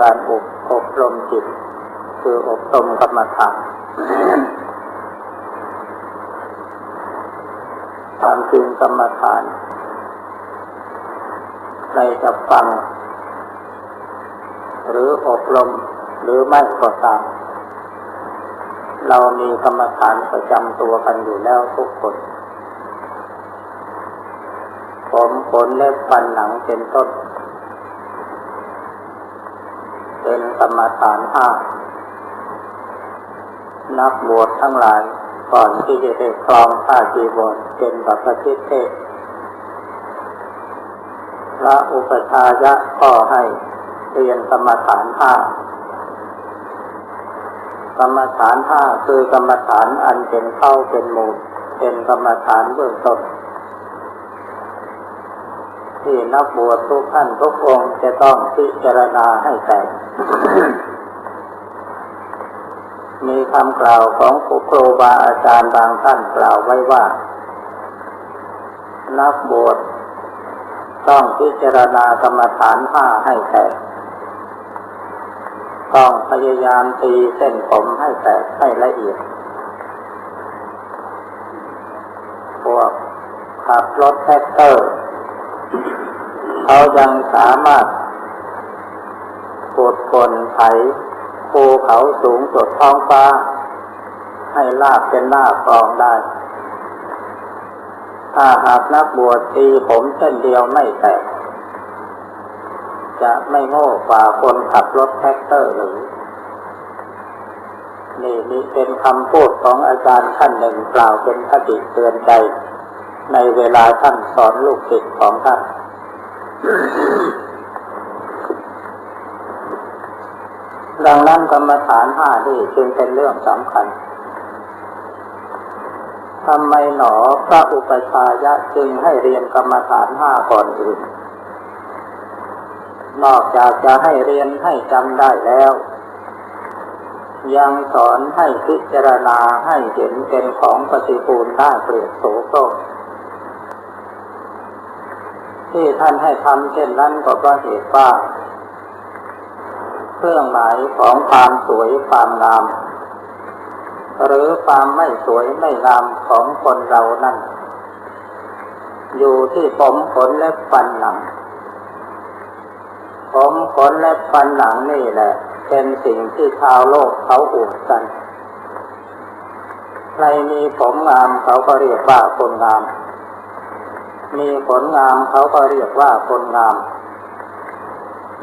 กับเรื่อการอบอบรมจิต คืออบรมกรรมฐานตามจริงกรรมฐานใครจะฟัง หรืออบรมหรือไม่ก็ตามเรามีกรรมฐานประจำตัวกันอยู่แล้วทุกคน ผมขนเล็บฟันหนังเป็นต้น เป็นกรรมฐานห้านักบวชทั้งหลายก่อนที่จะได้ครองผ้าจีวรเป็นบัพพิเทศพระอุปชายะก็ให้เรียนกรรมฐานห้ากรรมฐานห้าคือกรรมฐานอันเป็นเข้าเป็นหมู่เป็นกรรมฐานเบื้องต้น ที่นักบวชทุกท่านทุกองค์จะต้องพิจารณาให้แตกมีคำกล่าวของครูบาอาจารย์บางท่านกล่าวไว้ว่า นักบวชต้องพิจารณากรรมฐานห้าให้แตก ต้องพยายามตีเส้นผมให้แตกให้ละเอียด พวกขับรถแท็กเตอร์ เขายังสามารถกดคนไถภูเขาสูงสุดท้องฟ้า ให้ลาบเป็นหน้ากองได้ ถ้าหากนักบวชตีผมเส้นเดียวไม่แตก จะไม่โง่กว่าคนขับรถแท็กเตอร์หรือ นี่นี่เป็นคำพูดของอาจารย์ท่านหนึ่งกล่าวเป็นคติเตือนใจ ในเวลาท่านสอนลูกศิษย์ของท่าน ดังนั้นกรรมฐานห้านี่จึงเป็นเรื่องสำคัญทำไมหนอพระอุปชายะจึงให้เรียนกรรมฐานห้าก่อนอื่น นอกจากจะให้เรียนให้จำได้แล้ว ยังสอนให้พิจารณาให้เห็นเป็นของปฏิปูลน่าเกลียดโสโครก ที่ท่านให้ทำเช่นนั้นก็เพราะเหตุว่าเครื่องหมายของความสวยความงาม หรือความไม่สวยไม่งามของคนเรานั่น อยู่ที่ผมขนและฟันหนัง ผมขนและฟันหนังนี่แหละ เป็นสิ่งที่ชาวโลกเขาอวดกัน ใครมีผมงามเขาก็เรียกว่าคนงาม มีขนงามเขาก็เรียกว่าคนงาม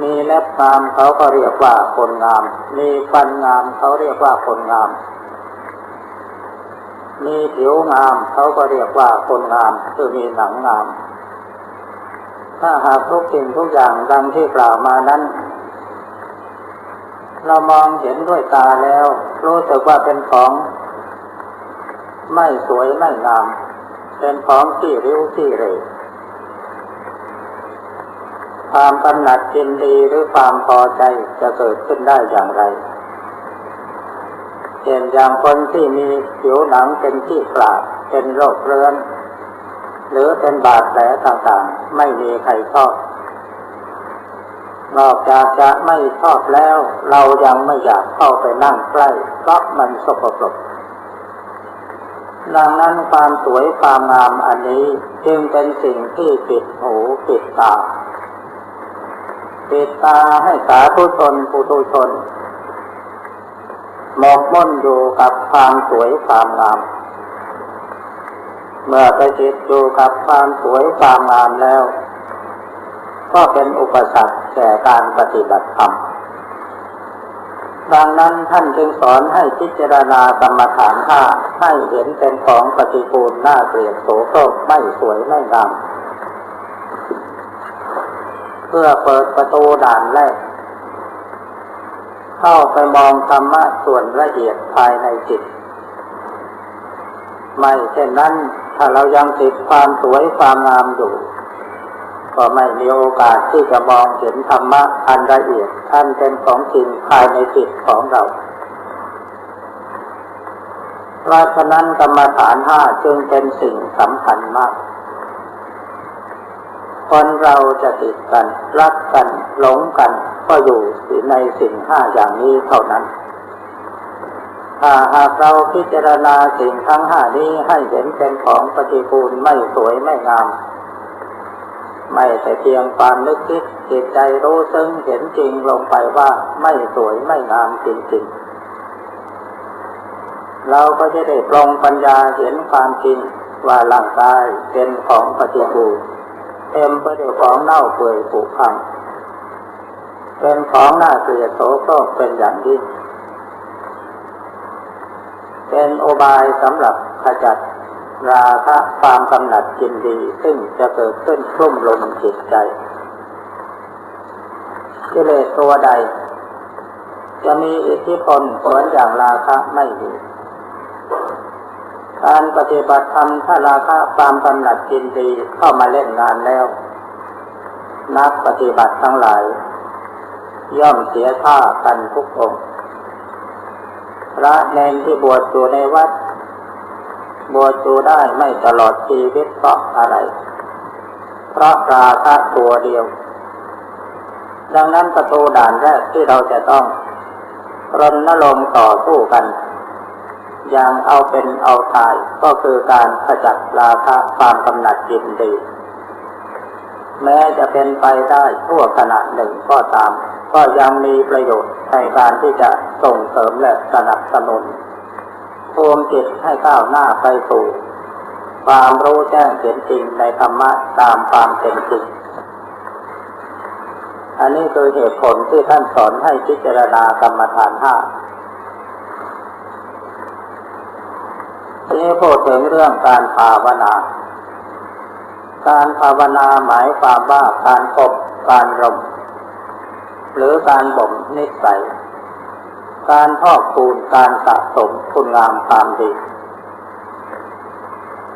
มีเล็บงามเขาก็เรียกว่าคนงาม มีฟันงามเขาเรียกว่าคนงาม มีผิวงามเขาก็เรียกว่าคนงาม คือมีหนังงาม ถ้าหากทุกสิ่งทุกอย่างดังที่กล่าวมานั้น เรามองเห็นด้วยตาแล้ว รู้สึกว่าเป็นของ ไม่สวยไม่งาม เป็นของที่ริ้วที่เรความกำหนัดยินดีหรือความพอใจจะเกิดขึ้นได้อย่างไรเช่นอย่างคนที่มีผิวหนังเป็นที่กราดเป็นโรคเรื้อนหรือเป็นบาดแผลต่างๆ ไม่มีใครชอบ นอกจากจะไม่ชอบแล้ว เรายังไม่อยากเข้าไปนั่งใกล้เพราะมันสกปรก ดังนั้นความสวยความงามอันนี้จึงเป็นสิ่งที่ปิดหูปิดตา ปิดตาให้สาธุชนปุถุชนหมกมุ่นอยู่กับความสวยความงาม เมื่อไปจิตอยู่กับความสวยความงามแล้ว ก็เป็นอุปสรรคแก่การปฏิบัติธรรม ดังนั้นท่านจึงสอนให้พิจารณากรรมฐานห้าให้เห็นเป็นของปฏิปูลน่าเกลียดโสโครกไม่สวยไม่งามเพื่อเปิดประตูด่านแรก เข้าไปมองธรรมะส่วนละเอียดภายในจิต ไม่เช่นนั้นถ้าเรายังติดความสวยความงามอยู่ ก็ไม่มีโอกาสที่จะมองเห็นธรรมะอันละเอียดอันเป็นของจริงภายในจิตของเรา เพราะฉะนั้นกรรมฐานห้าจึงเป็นสิ่งสำคัญมากคคนเราจะติดกัน รักกัน หลงกัน ก็อยู่ในสิ่งห้าอย่างนี้เท่านั้นถ้าหากเราพิจารณาสิ่งทั้งห้านี้ให้เห็นเป็นของปฏิกูลไม่สวยไม่งาม ไม่แต่เพียงความนึกคิดจิตใจรู้ซึ้งเห็นจริงลงไปว่าไม่สวยไม่งามจริงๆ เราก็จะได้ปรองปัญญาเห็นความจริงว่าร่างกายเป็นของปฏิกูลเต็มไปด้วยของเน่าเปื่อยผุพังเป็นของน่าเกลียดโสโครกเป็นอย่างยิ่งเป็นโอบายสำหรับขจัด ราคะความกำหนัดจินดี ซึ่งจะเกิดขึ้นคลุ่มลงจิตใจกิเลสตัวใด จะมีอิทธิพลเหมือนอย่างราคะไม่มีการปฏิบัติธรรมถ้าราคะความกำหนัดจินดีเข้ามาเล่นงานแล้ว นักปฏิบัติทั้งหลาย ย่อมเสียท่ากันทุกองค์พระเนนที่บวชอยู่ในวัด บวชอยู่ได้ไม่ตลอดชีวิตเพราะอะไร เพราะราคะตัวเดียว ดังนั้นประตูด่านแรกที่เราจะต้องรณรงค์ต่อสู้กัน อย่างเอาเป็นเอาตายก็คือการขจัดราคะความกำหนัดจินดี แม้จะเป็นไปได้ทั่วขณะหนึ่งก็ตาม ก็ยังมีประโยชน์ในการที่จะส่งเสริมและสนับสนุน ภูมิจิตให้ก้าวหน้าไปสู่ความรู้แจ้งเห็นจริงในธรรมะตามความเป็นจริง อันนี้คือเหตุผลที่ท่านสอนให้พิจารณากรรมฐานห้าทีนี้พูดถึงเรื่องการภาวนา การภาวนาหมายความว่าการกบการรมหรือการบ่มนิสัย การพอกคูณการสะสมคุณงามความดี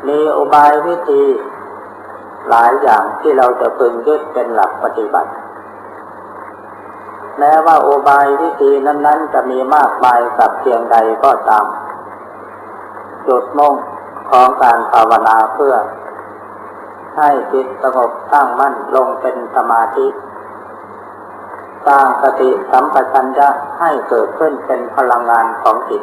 มีอุบายวิธี หลายอย่างที่เราจะพึงยึดเป็นหลักปฏิบัติ แม้ว่าอุบายวิธีนั้นๆ จะมีมากมายกับเพียงใดก็ตาม จุดมุ่งของการภาวนาเพื่อ ให้จิตสงบตั้งมั่นลงเป็นสมาธิ สร้างสติสัมปชัญญะให้เกิดขึ้นเป็นพลังงานของจิต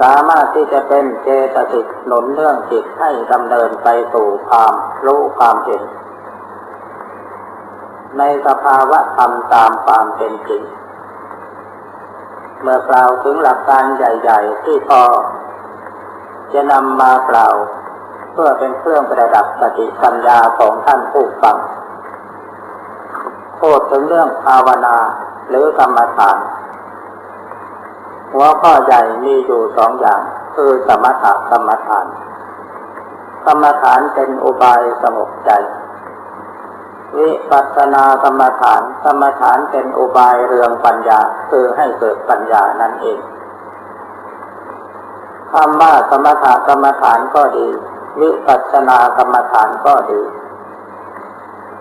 สามารถที่จะเป็นเจตสิกหนุนเรื่องจิตให้ดำเนินไปสู่ความรู้ความเห็น ในสภาวะธรรมตามความเป็นจริง เมื่อกล่าวถึงหลักการใหญ่ๆ ที่พอ จะนำมากล่าว เพื่อเป็นเครื่องประดับสติปัญญาของท่านผู้ฟัง พูดถึงเรื่องภาวนาหรือกรรมฐาน หัวข้อใหญ่มีอยู่สองอย่าง คือสมถกรรมฐาน กรรมฐานเป็นอุบายสงบใจ วิปัสสนากรรมฐานกรรมฐานเป็นอุบายเรืองปัญญาคือให้เกิดปัญญานั่นเองคำว่าสมถกรรมฐานก็ดี วิปัสสนากรรมฐานก็ดี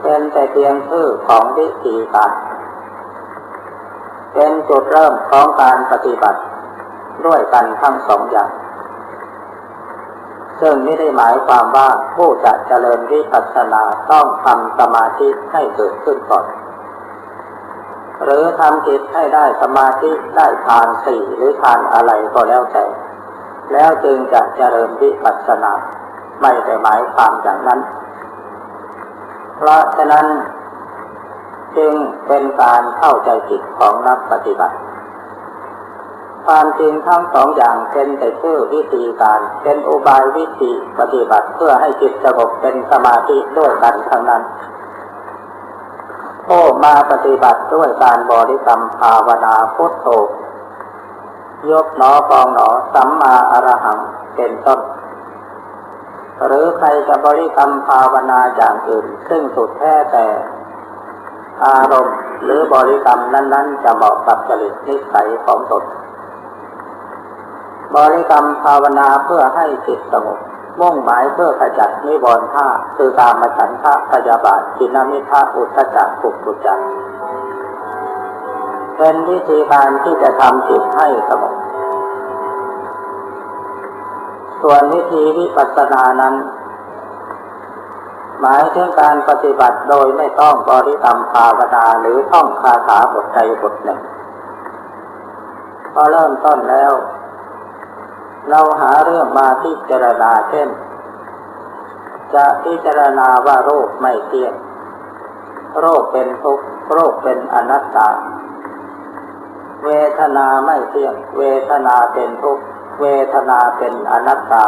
เป็นแต่เพียงชื่อของวิธีการเป็นจุดเริ่มของการปฏิบัติ ด้วยกันทั้งสองอย่าง ซึ่งไม่ได้หมายความว่าผู้จะเจริญวิปัสสนาต้องทำสมาธิให้เกิดขึ้นก่อน หรือทำจิตให้ได้สมาธิได้ทานสี่หรือทานอะไรก็แล้วแต่ แล้วจึงจะเจริญวิปัสสนา ไม่ได้หมายความอย่างนั้น เพราะฉะนั้นจึงเป็นการเข้าใจผิดของนักปฏิบัติ ความจริงทั้งสองอย่างเป็นแต่ชื่อวิธีการเป็นอุบายวิธีปฏิบัติเพื่อให้จิตสงบเป็นสมาธิด้วยกันทั้งนั้นผู้มาปฏิบัติด้วยการบริกรรมภาวนาพุทโธยกหนอกองหนอสัมมาอรหังเป็นต้น หรือใครจะบริกรรมภาวนาอย่างอื่น ซึ่งสุดแท้แต่ อารมณ์หรือบริกรรมนั้น ๆ จะเหมาะกับจริตนิสัยของตนบริกรรมภาวนาเพื่อให้จิตสงบมุ่งหมายเพื่อขจัดนิวรณ์ห้าคือการมาฉันทะพยาบาทจินามิทะอุทจักขุกุจักเป็นวิธีการที่จะทำจิตให้สงบ ส่วนวิธีวิปัสสนานั้น หมายถึงการปฏิบัติโดยไม่ต้องบริกรรมภาวนาหรือท่องคาถาบทใดบทหนึ่งพอเริ่มต้นแล้ว เราหาเรื่องมาพิจารณาเช่น จะพิจารณาว่าโรคไม่เที่ยงโรคเป็นทุกโรคเป็นอนัตตา เวทนาไม่เที่ยง เวทนาเป็นทุกข์ เวทนาเป็นอนัตตา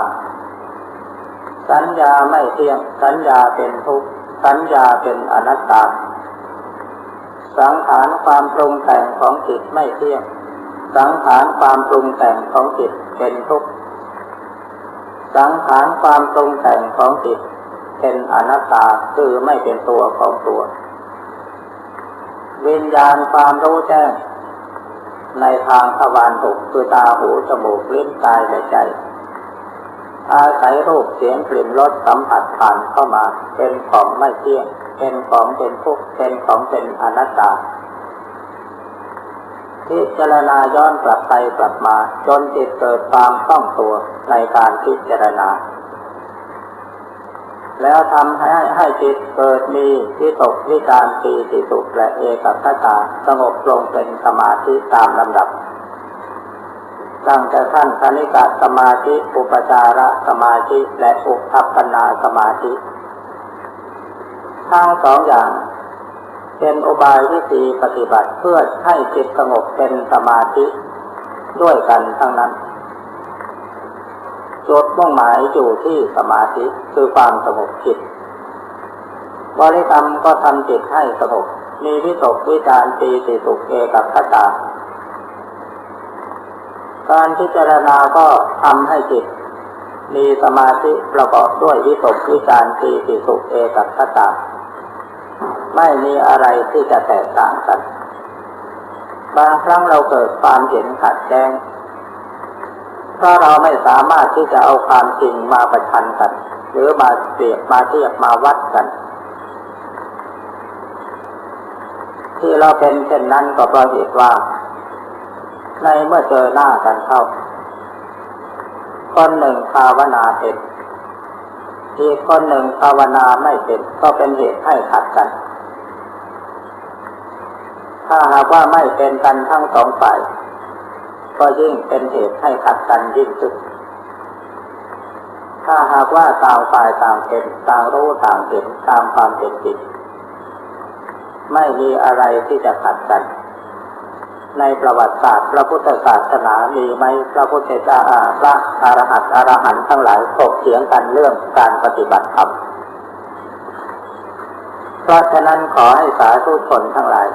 สัญญาไม่เที่ยง สัญญาเป็นทุกข์ สัญญาเป็นอนัตตา สังขารความปรุงแต่งของจิตไม่เที่ยง สังขารความปรุงแต่งของจิตเป็นทุกข์ สังขารความปรุงแต่งของจิตเป็นอนัตตาคือไม่เป็นตัวของตัว วิญญาณความรู้แจ้ง ในทางทวารหกคือตาหูจมูกลิ้นกายและใจ อาศัยรูปเสียงกลิ่นรสสัมผัสผ่านเข้ามา เป็นของไม่เที่ยง เป็นของเป็นทุกข์เป็นของเป็นอนัตตาพิจารณาย้อนกลับไปกลับมา จนจิตเกิดความคล่องตัวในการพิจารณา แล้วทำให้ให้จิตเกิดมีที่ตกวิจารปีติสุขและเอกคตาสงบลงเป็นสมาธิตามลำดับ ตั้งแต่ขั้นคณิกาสมาธิ อุปจารสมาธิและอุปัปนาสมาธิ ทั้งสองอย่าง เป็นอุบายวิธีปฏิบัติเพื่อให้จิตสงบเป็นสมาธิด้วยกันทั้งนั้น จุดมุ่งหมายอยู่ที่สมาธิคือความสงบจิตบริกรรมก็ทำจิตให้สงบมีวิตกวิจารปีติสุขเอกับขตาการพิจารณาก็ทำให้จิต มีสมาธิประกอบด้วยวิตกวิจารปีติสุขเอกับขตาไม่มีอะไรที่จะแตกต่างกัน บางครั้งเราเกิดความเห็นขัดแย้ง เพราเราไม่สามารถที่จะเอาความจริงมาประชันกัน หรือมาเปรียบมาเทียบมาวัดกัน ที่เราเป็นเช่นนั้นก็เพราะเหตุว่า ในเมื่อเจอหน้ากันเข้า คนหนึ่งภาวนาเป็นอีกคนหนึ่งภาวนาไม่เป็นก็เป็นเหตุให้ขัดกัน ถ้าหากว่าไม่เป็นกันทั้งสองฝ่าย ก็ยิ่งเป็นเหตุให้ขัดกันยิ่งขึ้น ถ้าหากว่าต่างฝ่ายต่างเป็นต่างรู้ต่างเห็นตามความเป็นจริงไม่มีอะไรที่จะขัดกัน ในประวัติศาสตร์ พระพุทธศาสนามีไหมพระพุทธเจ้าพระอรหัตอรหันต์ทั้งหลายถกเถียงกันเรื่องการปฏิบัติธรรม เพราะฉะนั้นขอให้สาธุชนทั้งหลาย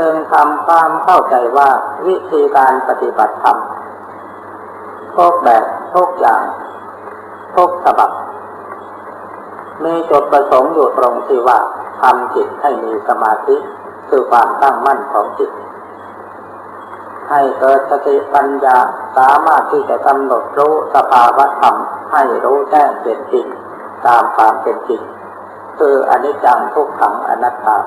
เพิ่งทำความเข้าใจว่าวิธีการปฏิบัติธรรมทุกแบบทุกอย่างทุกฉบับมีจุดประสงค์อยู่ตรงที่ว่าทำจิตให้มีสมาธิคือความตั้งมั่นของจิต ให้เกิดสติปัญญาสามารถที่จะกำหนดรู้สภาวะธรรมให้รู้แจ้งเป็นจริงตามความเป็นจริงคืออนิจจังทุกขังอนัตตา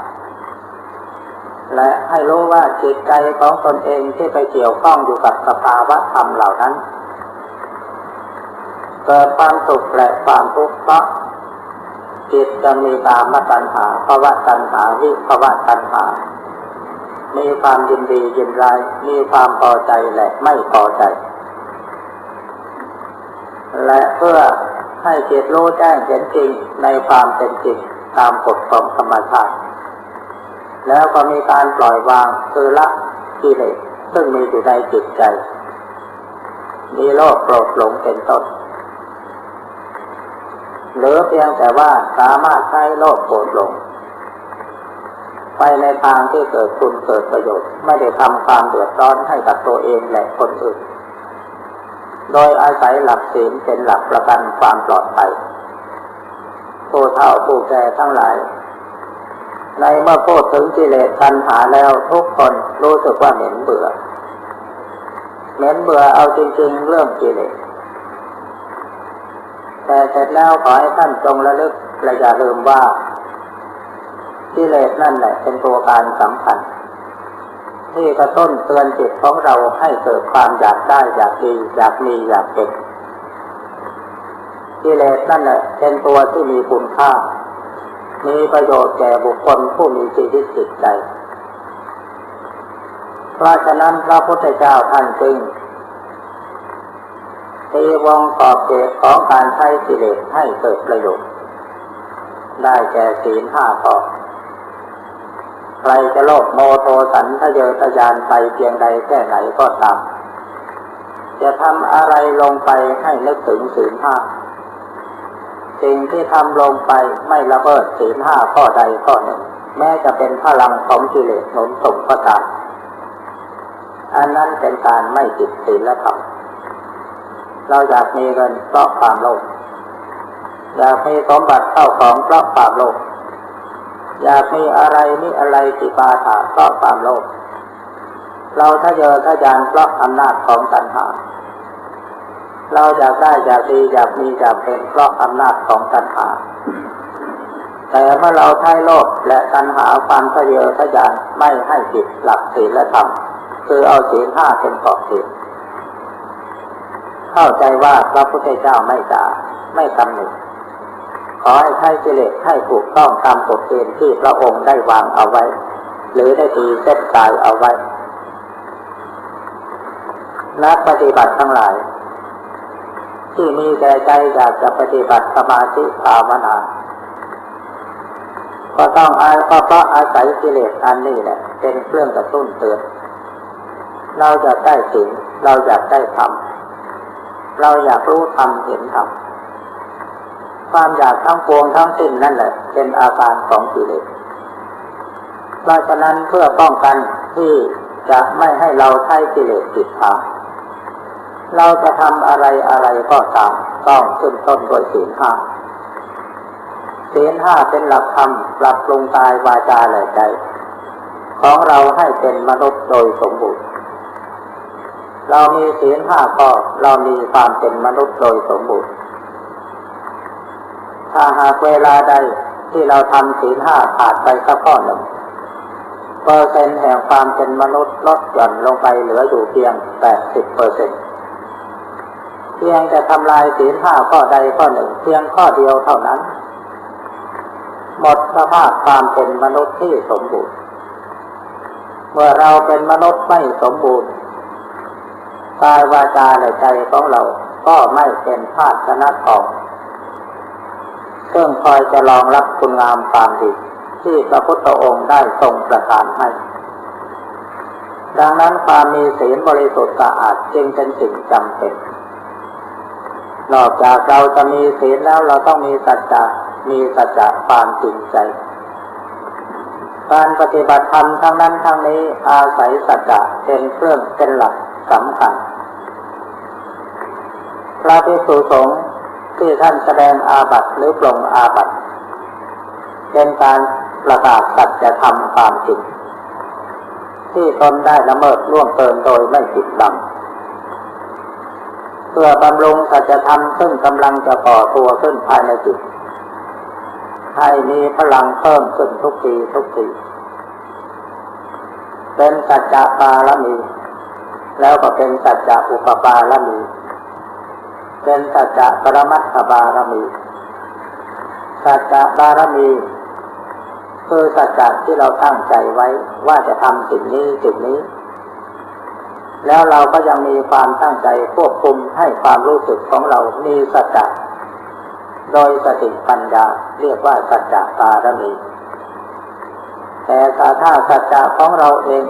และให้รู้ว่าจิตใจของตนเองที่ไปเกี่ยวข้องอยู่กับสภาวะธรรมเหล่านั้น เกิดความสุขและความทุกข์เพราะจิตจะมีตามตัณหาภาวะตัณหาวิภาวะตัณหา มีความยินดียินร้ายมีความพอใจและไม่พอใจ และเพื่อให้จิตรู้แจ้งเห็นจริงในความเป็นจริงตามกฎของธรรมชาติ แล้วก็มีการปล่อยวางคือละกิเลสซึ่งมีอยู่ในจิตใจ มีโลภโกรธหลงเป็นต้นหรือเพียงแต่ว่าสามารถใช้โลภโกรธหลง ไปในทางที่เกิดคุณเกิดประโยชน์ ไม่ได้ทำความเดือดร้อนให้กับตัวเองและคนอื่น โดยอาศัยหลักศีลเป็นหลักประกันความปลอดภัยผู้เฒ่าผู้แก่ทั้งหลาย ในเมื่อพูดถึงกิเลสตัณหาแล้วทุกคนรู้สึกว่าเหม็นเบื่อ เหม็นเบื่อเอาจริง ๆ เรื่องกิเลส แต่เสร็จแล้วขอให้ท่านจงระลึกและอย่าลืมว่ากิเลสนั่นแหละเป็นตัวการสำคัญที่กระตุ้นเตือนจิตของเราให้เกิดความอยากได้อยากดีอยากมีอยากเป็นกิเลสนั่นแหละเป็นตัวที่มีคุณค่า มีประโยชน์แก่บุคคลผู้มีชีวิตจิตใจ เพราะฉะนั้นพระพุทธเจ้าท่านจึงตีวงขอบเขตของการใช้กิเลสให้เกิดประโยชน์ ได้แก่ศีลห้าข้อใครจะโลภโมโทสันทะเยอทะยานไปเพียงใดแค่ไหนก็ตาม จะทำอะไรลงไปให้นึกถึงศีลห้า สิ่งที่ทำลงไปไม่ละเมิดศีลห้าข้อใดข้อหนึ่ง แม้จะเป็นพลังของกิเลสหนุนส่งก็ตามอันนั้นเป็นการไม่จิตศีลธรรมเราอยากมีเงินเพราะความโลภอยากมีสมบัติเข้าของเพราะความโลภอยากมีอะไรนี่อะไรติปาถาเพราะความโลภเราถ้าเจอถ้ายานเพราะอำนาจของตัณหา เราอยากได้อยากดีอยากมีอยากเป็นเพราะอำนาจของตัณหา แต่เมื่อเราใช้โลภและตัณหาความทะเยอทะยานไม่ให้จิตหลักศีลและธรรมคือเอาศีลห้าเป็นขอบเขตเข้าใจว่าพระพุทธเจ้าไม่ด่าไม่ตำหนิขอให้ใช้กิเลสให้ถูกต้องตามกฎเกณฑ์ที่พระองค์ได้วางเอาไว้ หรือได้ตีเส้นตายเอาไว้นักปฏิบัติทั้งหลาย ที่มีแก่ใจอยากจะปฏิบัติสมาธิภาวนา ก็ต้องอาเพราะอาศัยกิเลสอันนี้แหละ เป็นเครื่องกระตุ้นเตือน เราอยากได้สิ่งเราอยากได้ธรรมเราอยากรู้ธรรมเห็นธรรมความอยากทั้งปวงทั้งสิ้นนั่นแหละ เป็นอาการของกิเลสเพราะฉะนั้นเพื่อป้องกันที่จะไม่ให้เราใช้กิเลสติดทาง เราจะทำอะไรอะไรก็ตามต้องขึ้นต้นด้วยศีลห้าศีลห้าเป็นหลักธรรมปรับปรุงกายวาจาและใจ ของเราให้เป็นมนุษย์โดยสมบูรณ์เรามีศีลห้าข้อเรามีความเป็นมนุษย์โดยสมบูรณ์ ถ้าหากเวลาใดที่เราทำศีลห้าขาดไปสักข้อหนึ่งเปอร์เซ็นต์แห่งความเป็นมนุษย์ลดหย่อนลงไปเหลืออยู่เพียงแปดสิบเปอร์เซ็นต์ พียงจะทำลายศีลห้าข้อใดข้อหนึ่ง เพียงข้อเดียวเท่านั้น หมดสภาพความเป็นมนุษย์ที่สมบูรณ์ เมื่อเราเป็นมนุษย์ไม่สมบูรณ์กายวาจาและใจของเราก็ไม่เป็นภาชนะของซึ่องคอยจะรองรับคุณงามความดีที่พระพุทธองค์ได้ทรงประทานให้ ดังนั้นความมีศีลบริสุทธิ์สะอาดจึงเป็นสิ่งจำเป็น นอกจากเราจะมีศีลแล้วเราต้องมีสัจจะมีสัจจะความจริงใจ การปฏิบัติธรรมทั้งนั้นทั้งนี้อาศัยสัจจะเป็นเครื่องเป็นหลักสำคัญพระภิกษุสงฆ์ที่ท่านแสดงอาบัติหรือปรงอาบัติเป็นการประกาศสัจธรรมความจริงที่ตนได้ละเมิดล่วงเกินโดยไม่ผิดบัง เพื่อบำรุงสัจธรรมซึ่งกำลังจะก่อตัวขึ้นภายในจิต ให้มีพลังเพิ่มขึ้นทุกทีทุกทีเป็นสัจจะปารมี แล้วก็เป็นสัจจะอุปปารมี เป็นสัจจะปรมัตถบารมี สัจจะบารมีคือสัจจะที่เราตั้งใจไว้ว่าจะทำสิ่งนี้สิ่งนี้ แล้วเราก็ยังมีความตั้งใจควบคุมให้ความรู้สึกของเรามีสัจจะโดยสติปัญญาเรียกว่าสัจจะปารมี แต่ถ้าสัจจะของเราเอง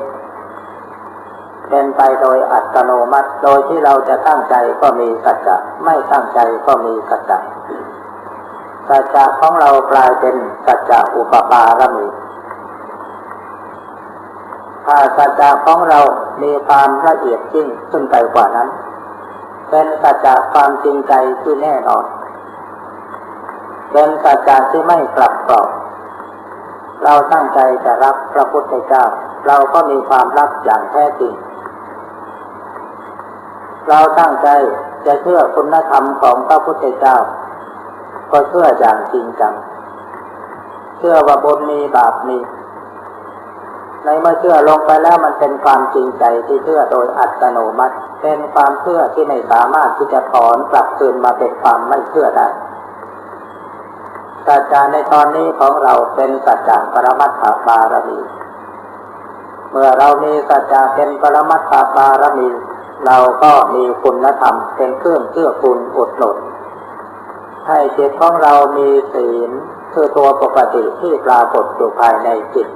เป็นไปโดยอัตโนมัติ โดยที่เราจะตั้งใจก็มีสัจจะไม่ตั้งใจก็มีสัจจะสัจจะของเรากลายเป็นสัจจะอุปปารมี ถ้าสัจจะของเรามีความละเอียดยิ่งขึ้นไปกว่านั้น เป็นสัจจะความจริงใจที่แน่นอน เป็นสัจจะที่ไม่กลับกรอกเราตั้งใจจะรับพระพุทธเจ้า เราก็มีความรักอย่างแท้จริง เราตั้งใจจะเชื่อคุณธรรมของพระพุทธเจ้า ก็เชื่ออย่างจริงจัง เชื่อว่าบนมีบาปมี ในเมื่อเชื่อลงไปแล้วมันเป็นความจริงใจที่เชื่อโดยอัตโนมัติ เป็นความเชื่อที่ไม่สามารถที่จะถอนกลับคืนมาเป็นความไม่เชื่อได้สัจจาในตอนนี้ของเราเป็นสัจจปรมัตถบารมี เมื่อเรามีสัจจเป็นปรมัตถบารมี เราก็มีคุณธรรมเป็นเครื่องเชื่อคุณอุดหนุนให้จิตของเรามีศีลคือตัวปกติที่ปรากฏอยู่ภายในจิต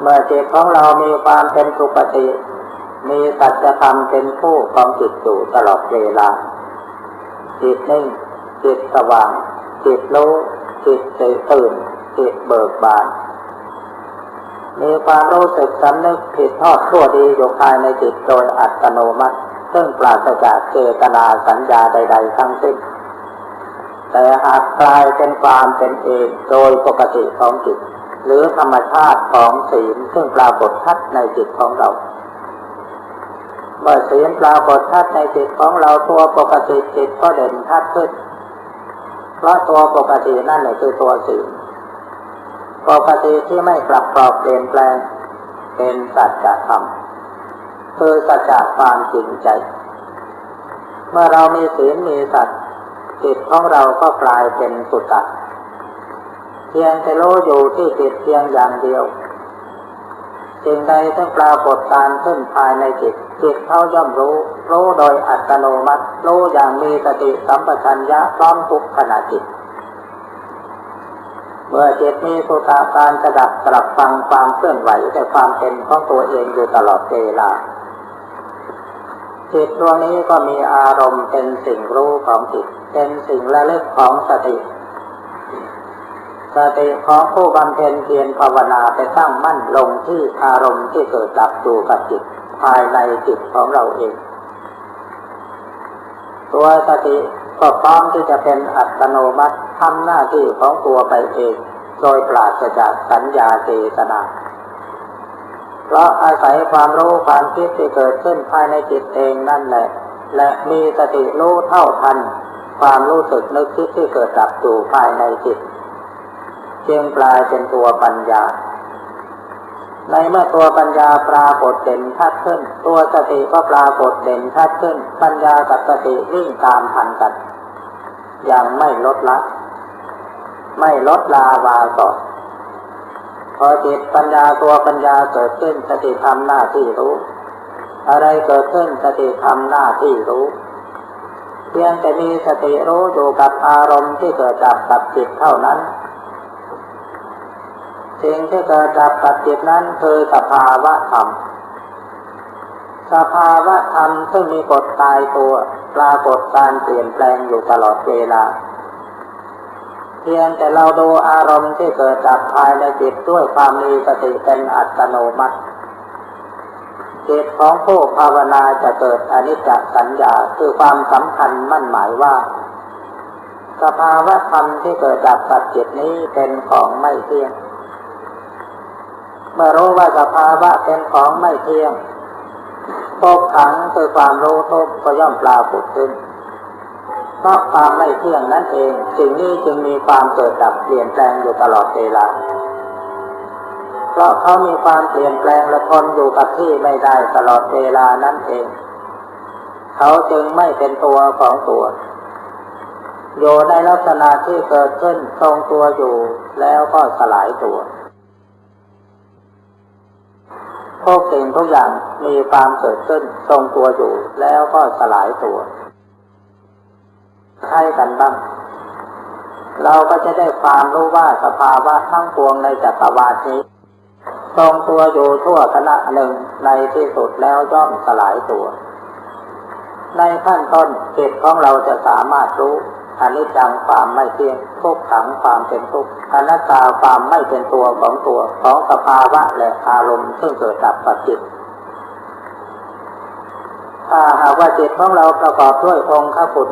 เมื่อจิตของเรามีความเป็นปกติ มีสัจธรรมเป็นผู้ของจิตอยู่ตลอดเวลา จิตนิ่ง จิตสว่าง จิตรู้ จิตตื่น จิตเบิกบาน มีความรู้สึกสำนึกผิดทอดทั่วดีอยู่ภายในจิตโดยอัตโนมัติ ซึ่งปราศจากเจตนาสัญญาใด ๆ ทั้งสิ้น แต่หากกลายเป็นความเป็นเองโดยปกติของจิต หรือธรรมชาติของศีลซึ่งปรากฏชัดในจิตของเรา เมื่อศีลปรากฏชัดในจิตของเราตัวปกติจิตก็เด่นชัดขึ้น เพราะตัวปกตินั่นแหละคือตัวศีลปกติที่ไม่กลับกรอบเปลี่ยนแปลง เป็นสัจธรรมคือสัจความจริงใจ เมื่อเรามีศีลมีสัจจิตของเราก็กลายเป็นสุตตะ พียงแต่รู้อยู่ที่จิตเพียงอย่างเดียวสิ่งใดที่ปรากฏการขึ้นภายในจิต จิตเขาย่อมรู้ รู้โดยอัตโนมัติ รู้อย่างมีสติสัมปชัญญะพร้อมทุกขณะจิต เมื่อจิตมีสุตาการสดับกลับฟังความเคลื่อนไหวแต่ความเป็นของตัวเองอยู่ตลอดเวลา จิตดวงนี้ก็มีอารมณ์เป็นสิ่งรู้ของจิต เป็นสิ่งละลึกของสติ สติของผู้บำเพ็ญเพียรภาวนาไปตั้งมั่นลงที่อารมณ์ที่เกิดดับอยู่กับจิตภายในจิตของเราเอง ตัวสติก็พร้อมที่จะเป็นอัตโนมัติทำหน้าที่ของตัวไปเอง โดยปราศจากสัญญาเจตนาเพราะอาศัยความรู้ความคิดที่เกิดขึ้นภายในจิตเองนั่นแหละ และมีสติรู้เท่าทัน ความรู้สึกนึกคิดที่เกิดดับอยู่ภายในจิต จึงกลายเป็นตัวปัญญา ในเมื่อตัวปัญญาปรากฏเด่นชัดขึ้น ตัวสติก็ปรากฏเด่นชัดขึ้น ปัญญากับสติวิ่งตามพันกัน อย่างไม่ลดละ ไม่ลดลาวาก่อพอจิตปัญญาตัวปัญญาเกิดขึ้นสติทำหน้าที่รู้ อะไรเกิดขึ้นสติทำหน้าที่รู้เพียงแต่มีสติรู้อยู่กับอารมณ์ที่เกิดจากกับจิตเท่านั้น สิ่งที่เกิดจากกับจิตนั้นคือสภาวะธรรม สภาวะธรรมซึ่งมีกฎตายตัวปรากฏการเปลี่ยนแปลงอยู่ตลอดเวลา เพียงแต่เราดูอารมณ์ที่เกิดจากภายในจิตด้วยความมีสติเป็นอัตโนมัติจิตของผู้ภาวนาจะเกิดอนิจจสัญญาคือความสำคัญมั่นหมายว่า สภาวะธรรมที่เกิดจากปัจจิตนี้เป็นของไม่เที่ยง เมื่อรู้ว่าสภาวะเป็นของไม่เที่ยงทุกขังคือความรู้ทุกก็ย่อมปรากฏขึ้นเพราะความไม่เที่ยงนั่นเองสิ่งนี้จึงมีความเกิดดับเปลี่ยนแปลงอยู่ตลอดเวลาเพราะเขามีความเปลี่ยนแปลงและทนอยู่กับที่ไม่ได้ตลอดเวลานั่นเอง เขาจึงไม่เป็นตัวของตัวอยู่ในลักษณะที่เกิดขึ้นทรงตัวอยู่แล้วก็สลายตัว ทุกสิ่งทุกอย่างมีความเกิดขึ้นทรงตัวอยู่แล้วก็สลายตัวให้กันบ้าง เราก็จะได้ความรู้ว่าสภาวะทั้งปวงในจักรวาลนี้ทรงตัวอยู่ทั่วคณะหนึ่งในที่สุดแล้วย่อมสลายตัว ในขั้นต้นจิตของเราจะสามารถรู้ อนิจจังความไม่เที่ยงทุกขังความเป็นทุกข์อนัตตาความไม่เป็นตัวของตัวของสภาวะและอารมณ์ซึ่งเกิดดับกับจิตถ้าหากว่าจิตของเราประกอบด้วยองค์ข้าพุทธ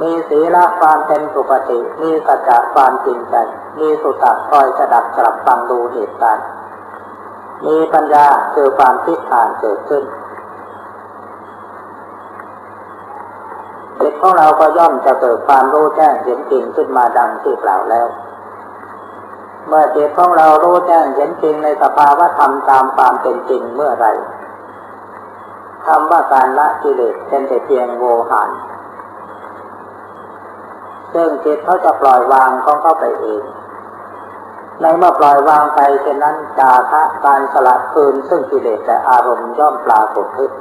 มีศีลความเป็นสุปฏิมีสัจจะความจริงใจ มีสุตตะคอยสดับกลับฟังดูเหตุการณ์ มีปัญญาคือความคิดอ่านเกิดขึ้น จิตของเราก็ย่อมจะเกิดความรู้แจ้งเห็นจริงขึ้นมาดังที่กล่าวแล้ว เมื่อจิตของเรารู้แจ้งเห็นจริงในสภาวะธรรมตามความเป็นจริงเมื่อไรคำว่าการละกิเลสเป็นแต่เพียงโวหารซึ่งจิตเขาจะปล่อยวางของเขาไปเอง ในเมื่อปล่อยวางไปเช่นนั้นจาคะการสลัดคืนซึ่งกิเลสและอารมณ์ย่อมปรากฏขึ้น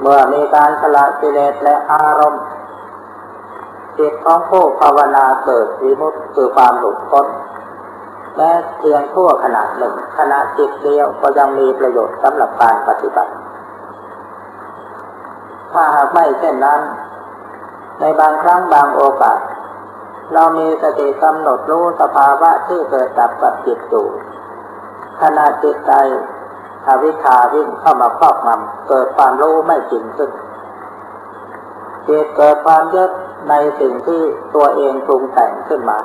เมื่อมีการสละกิเลสและอารมณ์จิตของผู้ภาวนาเกิดวิมุตติคือความหลุดพ้นแม้เพียงทั่วขณะหนึ่งขณะจิตเดียวก็ยังมีประโยชน์สำหรับการปฏิบัติ ถ้าหากไม่เช่นนั้น ในบางครั้งบางโอกาส เรามีสติกำหนดรู้สภาวะที่เกิดดับกับจิตอยู่ขณะจิตใจ อวิชาวิ่งเข้ามาครอบงำเกิดความรู้ไม่จริงขึ้นจิตเกิดความยึดในสิ่งที่ตัวเองปรุงแต่งขึ้นมา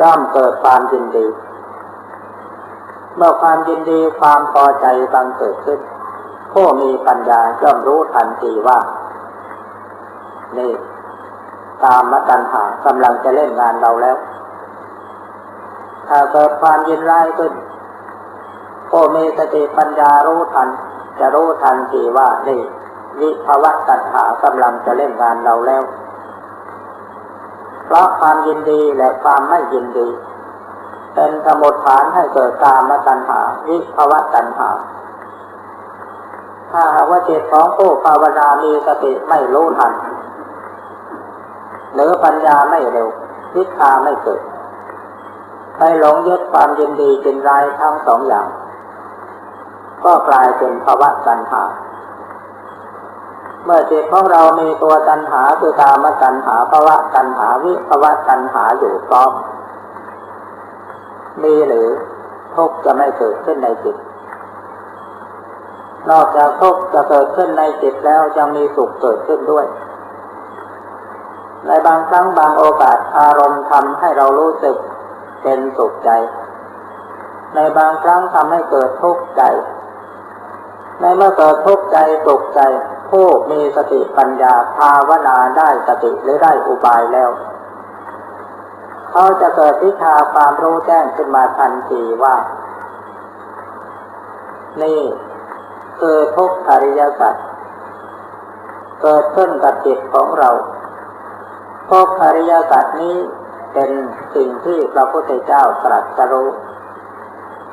ย่อมเกิดความยินดี เมื่อความยินดีความพอใจบังเกิดขึ้น ผู้มีปัญญาย่อมรู้ทันทีว่า นี่ ตามมาตัญหากำลังจะเล่นงานเราแล้ว ถ้าเกิดความยินร้ายขึ้นผู้มีสติปัญญารู้ทัน จะรู้ทันทีว่านี่วิภาวะตัณหากำลังจะเล่นงานเราแล้ว เพราะความยินดีและความไม่ยินดี เป็นสมุดฐานให้เกิดกามตัณหา วิภาวะตัณหา ถ้าหากว่าจิตของผู้ภาวนามีสติไม่รู้ทัน หรือปัญญาไม่เร็ววิชาไม่เกิด ไปหลงยึดความยินดีจินร้ายทั้งสองอย่าง ก็กลายเป็นภาวะตัณหา เมื่อจิตของเรามีตัวตัณหาคือกามตัณหาภาวะตัณหาวิภาวะตัณหาอยู่พร้อมมีหรือทุกข์จะไม่เกิดขึ้นในจิต นอกจากทุกข์จะเกิดขึ้นในจิตแล้วยังมีสุขเกิดขึ้นด้วย ในบางครั้งบางโอกาสอารมณ์ทำให้เรารู้สึก เป็นสุขใจ ในบางครั้งทำให้เกิดทุกข์ใจ ในเมื่อเกิดทุกข์ใจสุขใจ ผู้มีสติปัญญาภาวนาได้สติหรือได้อุบายแล้ว เขาจะเกิดวิชาความรู้แจ้งขึ้นมาทันทีว่า นี่คือทุกขอริยสัจเกิดขึ้นกับจิตของเราทุกขอริยสัจนี้ เป็นสิ่งที่พระพุทธเจ้าตรัสรู้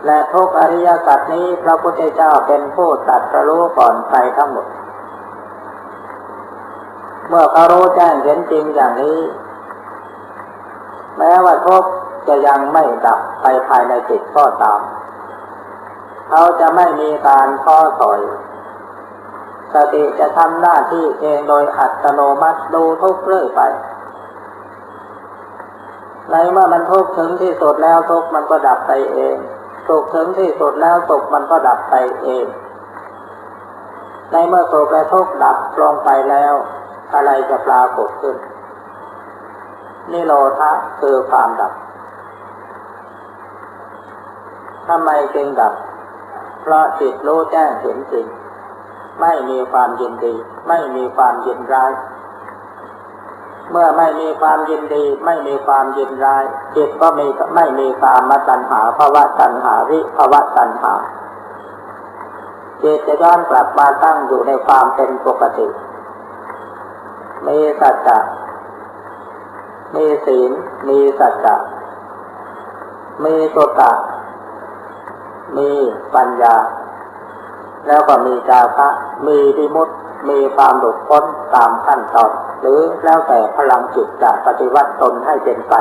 และทุกอริยสัจนี้พระพุทธเจ้าเป็นผู้ตรัสรู้ก่อนใครทั้งหมด เมื่อเขารู้แจ้งเห็นจริงอย่างนี้ แม้ว่าทุกจะยังไม่ดับไปภายในจิตก็ตาม เขาจะไม่มีการท้อถอยสติจะทำหน้าที่เองโดยอัตโนมัติดูทุกเรื่อยไป ในเมื่อมันทุกข์ถึงที่สุดแล้วทุกข์มันก็ดับไปเองสุขถึงที่สุดแล้วสุขมันก็ดับไปเอง ในเมื่อสุขและทุกข์ดับลงไปแล้ว อะไรจะปรากฏขึ้น นิโรธะคือความดับทำไมจึงดับ เพราะจิตรู้แจ้งเห็นจริง ไม่มีความยินดี ไม่มีความยินร้าย เมื่อไม่มีความยินดี ไม่มีความยินร้ายจิตก็มีไม่มีกามตัณหาภาวะตัณหาวิภาวะตัณหาจิตจะย้อนกลับมาตั้งอยู่ในความเป็นปกติ มีสัจจะมีศีล มีสัจจะมีสุตะมีปัญญา แล้วก็มีจาระมีทิมุตมีความหลุดพ้นตามขั้นตอน หรือแล้วแต่พลังจิตจะปฏิวัติตนให้เป็นไป